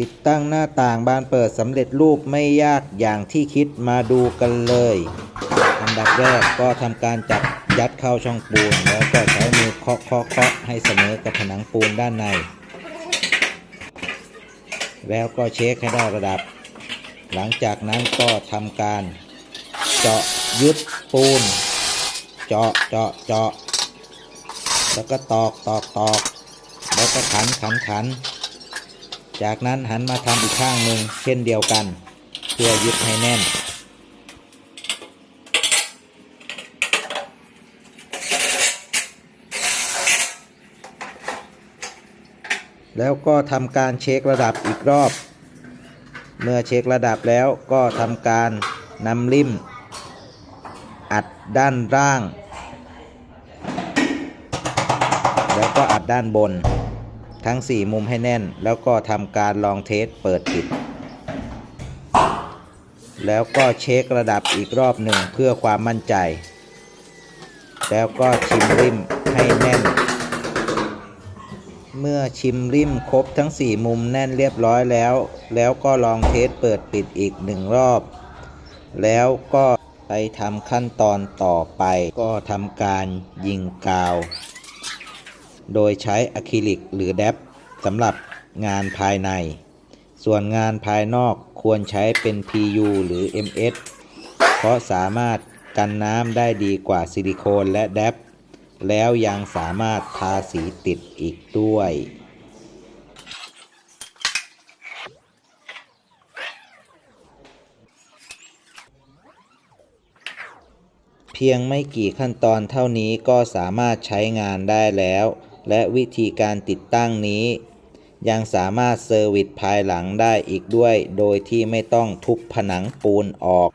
ติดตั้งหน้าต่างบานเปิดสำเร็จรูปไม่ยากอย่างที่คิดมาดูกันเลย อันดับแรกก็ทำการจับยัดเข้าช่องปูน แล้วก็ใช้มือเคาะเคาะเคาะให้เสมอกับผนังปูนด้านใน แล้วก็เช็คให้ได้ระดับ หลังจากนั้นก็ทำการเจาะยึดปูน เจาะเจาะเจาะแล้วก็ตอกตอกตอกแล้วก็ขันขันขัน จากนั้นหันมาทำอีกข้างหนึ่งเช่นเดียวกัน เพื่อยึดให้แน่น แล้วก็ทำการเช็คระดับอีกรอบ เมื่อเช็คระดับแล้วก็ทำการนำลิ่มอัดด้านล่าง แล้วก็อัดด้านบน ทั้ง 4 มุมให้แน่น แล้วก็ทำการลองเทสเปิดปิด แล้วก็เช็คระดับอีกรอบหนึ่งเพื่อความมั่นใจ แล้วก็ชิมริมให้แน่น เมื่อชิมริมครบทั้ง 4 มุมแน่นเรียบร้อยแล้ว แล้วก็ลองเทสเปิดปิดอีกหนึ่งรอบ แล้วก็ไปทำขั้นตอนต่อไปก็ทำการยิงกาว โดยใช้อะคริลิกหรือแดบสำหรับงานภายใน ส่วนงานภายนอกควรใช้เป็น PU หรือ MS เพราะสามารถกันน้ำได้ดีกว่าซิลิโคนและแดบแล้วยังสามารถทาสีติดอีกด้วยเพียงไม่กี่ขั้นตอนเท่านี้ก็สามารถใช้งานได้แล้ว และวิธีการติดตั้งนี้ ยังสามารถเซอร์วิสภายหลังได้อีกด้วย โดยที่ไม่ต้องทุบผนังปูนออก